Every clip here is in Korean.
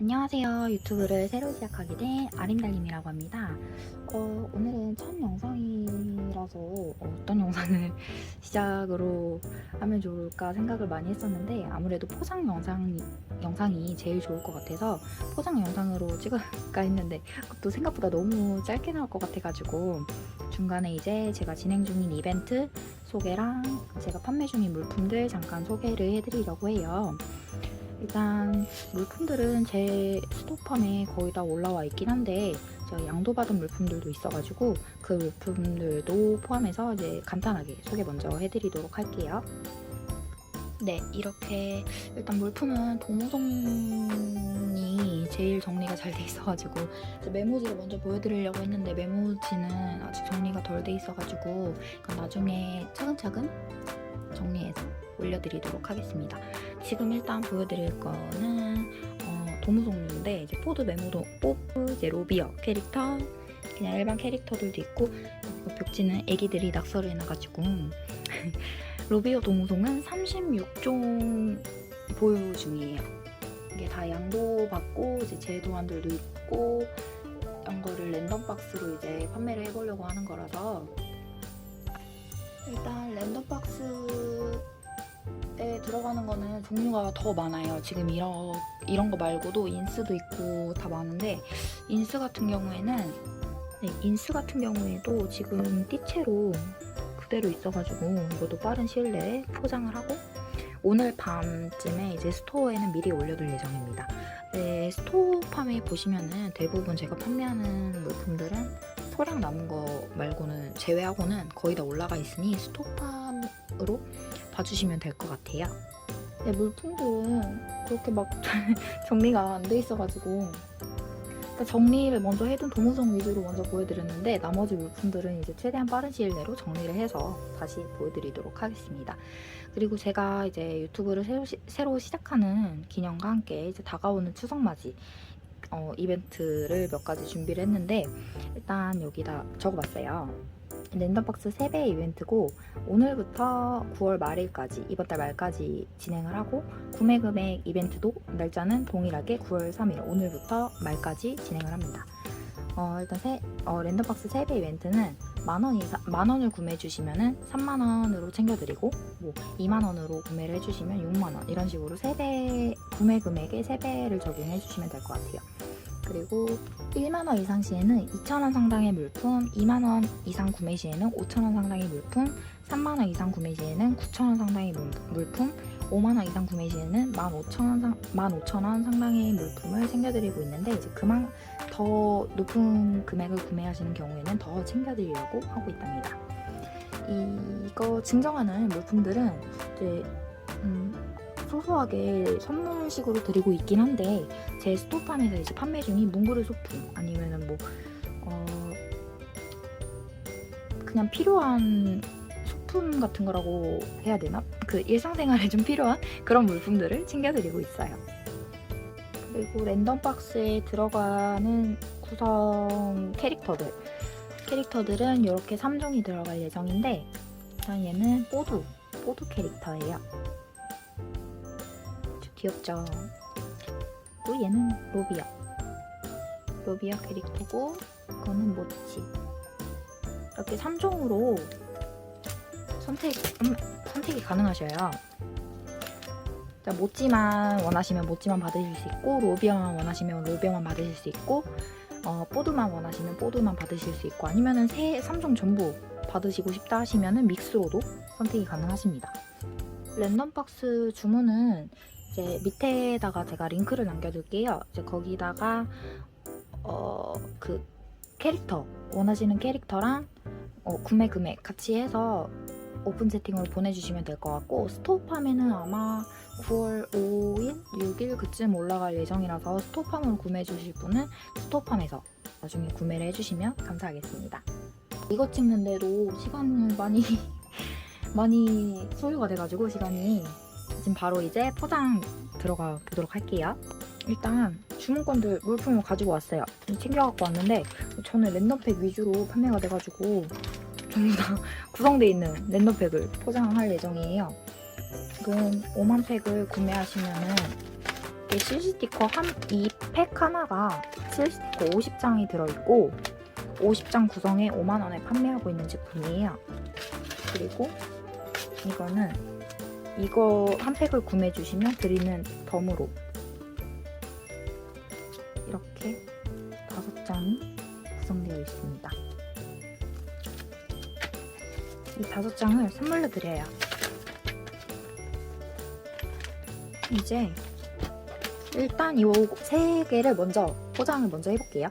안녕하세요. 유튜브를 새로 시작하게 된 아린달님이라고 합니다. 어, 오늘은 첫 영상이라서 어떤 영상을 시작으로 하면 좋을까 생각을 많이 했었는데 아무래도 포장 영상, 영상이 제일 좋을 것 같아서 포장 영상으로 찍을까 했는데 그것도 생각보다 너무 짧게 나올 것 같아가지고 중간에 이제 제가 진행 중인 이벤트 소개랑 제가 판매 중인 물품들 잠깐 소개를 해드리려고 해요. 일단 물품들은 제 스토팜에 거의 다 올라와 있긴 한데 제가 양도 받은 물품들도 있어가지고 그 물품들도 포함해서 이제 간단하게 소개 먼저 해드리도록 할게요. 네, 이렇게 일단 물품은 도무송이 제일 정리가 잘 돼 있어가지고 메모지를 먼저 보여드리려고 했는데 메모지는 아직 정리가 덜 돼 있어가지고 나중에 차근차근 정리해서 올려드리도록 하겠습니다. 지금 일단 보여드릴 거는 어, 도무송류인데 이제 포드 메모도 뽀프 이제 로비어 캐릭터 그냥 일반 캐릭터들도 있고 벽지는 애기들이 낙서를 해놔가지고 로비어 도무송은 36종 보유 중이에요. 이게 다 양도받고 이제 제도안들도 있고 이런 거를 랜덤 박스로 이제 판매를 해보려고 하는 거라서 일단 랜덤 박스에 들어가는 거는 종류가 더 많아요. 지금 이런 이런 거 말고도 인스도 있고 다 많은데 인스 같은 경우에는 네, 인스 같은 경우에도 지금 띠채로 그대로 있어가지고 이것도 빠른 시일 내에 포장을 하고 오늘 밤쯤에 이제 스토어에는 미리 올려둘 예정입니다. 네, 스토어팜에 보시면은 대부분 제가 판매하는 물품들은 소량 남은 거 말고는 제외하고는 거의 다 올라가 있으니 스토팜으로 봐주시면 될 것 같아요. 네, 물품들은 그렇게 막 정리가 안 돼 있어가지고 그러니까 정리를 먼저 해둔 도무송 위주로 먼저 보여드렸는데 나머지 물품들은 이제 최대한 빠른 시일 내로 정리를 해서 다시 보여드리도록 하겠습니다. 그리고 제가 이제 유튜브를 새로, 시, 새로 시작하는 기념과 함께 이제 다가오는 추석맞이 어, 이벤트를 몇 가지 준비를 했는데 일단 여기다 적어봤어요. 랜덤박스 3배 이벤트고 오늘부터 9월 말일까지 이번 달 말까지 진행을 하고 구매 금액 이벤트도 날짜는 동일하게 9월 3일 오늘부터 말까지 진행을 합니다. 어, 일단 세, 어, 랜덤박스 3배 이벤트는 만원 이상 만 원을 구매해 주시면은 3만 원으로 챙겨 드리고 뭐 2만 원으로 구매를 해 주시면 6만 원 이런 식으로 3배 구매 금액에 3배를 적용해 주시면 될 것 같아요. 그리고 1만 원 이상 시에는 2천 원 상당의 물품, 2만 원 이상 구매 시에는 5천 원 상당의 물품, 3만 원 이상 구매 시에는 9천 원 상당의 물- 물품, 5만 원 이상 구매 시에는 15,000원 상, 15,000원 상당의 물품을 챙겨드리고 있는데 이제 그만 더 높은 금액을 구매하시는 경우에는 더 챙겨드리려고 하고 있답니다. 이거 증정하는 물품들은 이제 음, 소소하게 선물식으로 드리고 있긴 한데 제 스토팜에서 이제 판매 중인 뭉그르 소품 아니면은 뭐 어, 그냥 필요한 소품 같은 거라고 해야 되나? 그 일상생활에 좀 필요한 그런 물품들을 챙겨드리고 있어요. 그리고 랜덤 박스에 들어가는 구성 캐릭터들 캐릭터들은 이렇게 3종이 들어갈 예정인데 일단 얘는 뽀두 뽀두 캐릭터예요. 아주 귀엽죠? 그리고 얘는 로비아 로비아 캐릭터고 이거는 모치 이렇게 3종으로 선택, 음, 선택이 가능하셔요. 자, 모찌만 원하시면 모찌만 받으실 수 있고 로비아만 원하시면 로비아만 받으실 수 있고 어, 뽀드만 원하시면 뽀드만 받으실 수 있고 아니면은 세 3종 전부 받으시고 싶다 하시면은 믹스로도 선택이 가능하십니다. 랜덤 박스 주문은 이제 밑에다가 제가 링크를 남겨둘게요. 이제 거기다가 어, 그 캐릭터 원하시는 캐릭터랑 어, 구매 금액 같이 해서 오픈 채팅으로 보내주시면 될 것 같고 스토팜에는 아마 9월 5일, 6일 그쯤 올라갈 예정이라서 스토팜으로 구매해 주실 분은 스토팜에서 나중에 구매를 해주시면 감사하겠습니다. 이거 찍는데도 시간을 많이 많이 소요가 돼가지고 시간이 지금 바로 이제 포장 들어가 보도록 할게요. 일단 주문권들 물품을 가지고 왔어요. 챙겨갖고 왔는데 저는 랜덤팩 위주로 판매가 돼가지고 전부 다 구성되어 있는 랜덤팩을 포장할 예정이에요. 지금 5만 팩을 구매하시면은 이렇게 실 스티커 한, 이 팩 하나가 실 스티커 50장이 들어있고 50장 구성에 5만원에 판매하고 있는 제품이에요. 그리고 이거는 이거 한 팩을 구매해 주시면 드리는 덤으로 이렇게 다섯 장이 구성되어 있습니다. 이 다섯 장을 선물로 드려요. 이제 일단 이 세 개를 먼저 포장을 먼저 해볼게요.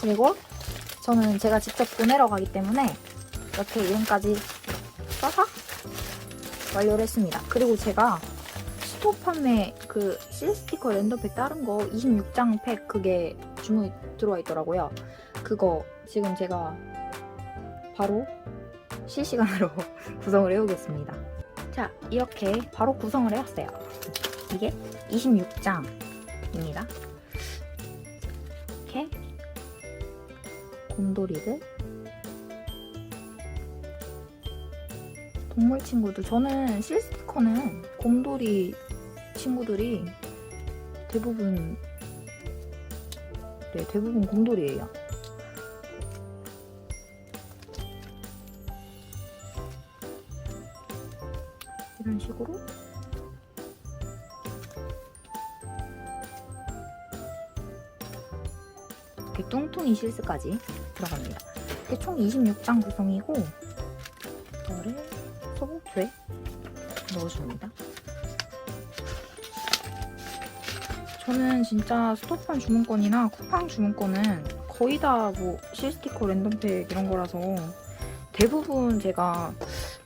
그리고 저는 제가 직접 보내러 가기 때문에 이렇게 이름까지 써서 완료를 했습니다. 그리고 제가 스토어 판매 그 실 스티커 랜덤팩 다른 거 26장 팩 그게 주문이 들어와 있더라고요. 그거 지금 제가 바로 실시간으로 구성을 해오겠습니다. 자, 이렇게 바로 구성을 해왔어요. 이게 26장입니다. 이렇게 곰돌이들? 동물 친구들. 저는 실스티커는 곰돌이 친구들이 대부분 네 대부분 곰돌이에요. 이런 식으로. 이렇게 뚱뚱이 실스까지 들어갑니다. 이게 총 26장 구성이고 이거를 소봉투에 넣어줍니다. 저는 진짜 스토판 주문권이나 쿠팡 주문권은 거의 다 뭐 실스티커 랜덤팩 이런 거라서 대부분 제가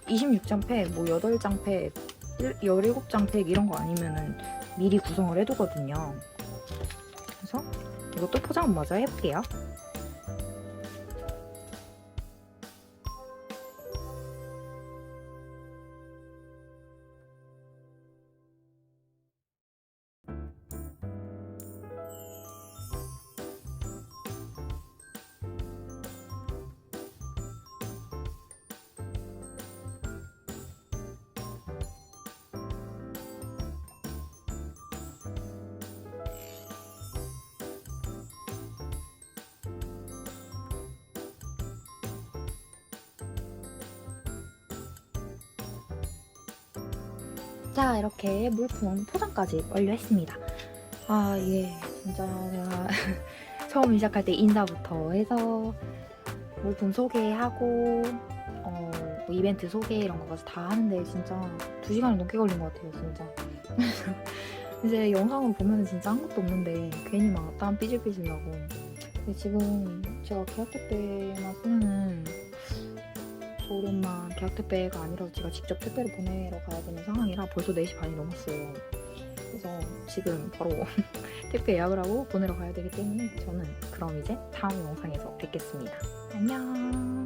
26장 팩, 뭐 8장 팩, 17장 팩 이런 거 아니면은 미리 구성을 해두거든요. 그래서 이것도 포장 먼저 해볼게요. 자 이렇게 물품 포장까지 완료했습니다. 아 이게 진짜 내가 처음 시작할 때 인사부터 해서 물품 소개하고 어, 뭐 이벤트 소개 이런 거까지 다 하는데 진짜 두 시간이 넘게 걸린 것 같아요 진짜. 이제 영상으로 보면 진짜 아무것도 없는데 괜히 막 땀 삐질삐질 나고 근데 지금 제가 계약 택배만 쓰면은 서울에만 계약 택배가 아니라 제가 직접 택배를 보내러 가야 되는 상황이라 벌써 4시 반이 넘었어요. 그래서 지금 바로 택배 예약을 하고 보내러 가야 되기 때문에 저는 그럼 이제 다음 영상에서 뵙겠습니다. 안녕.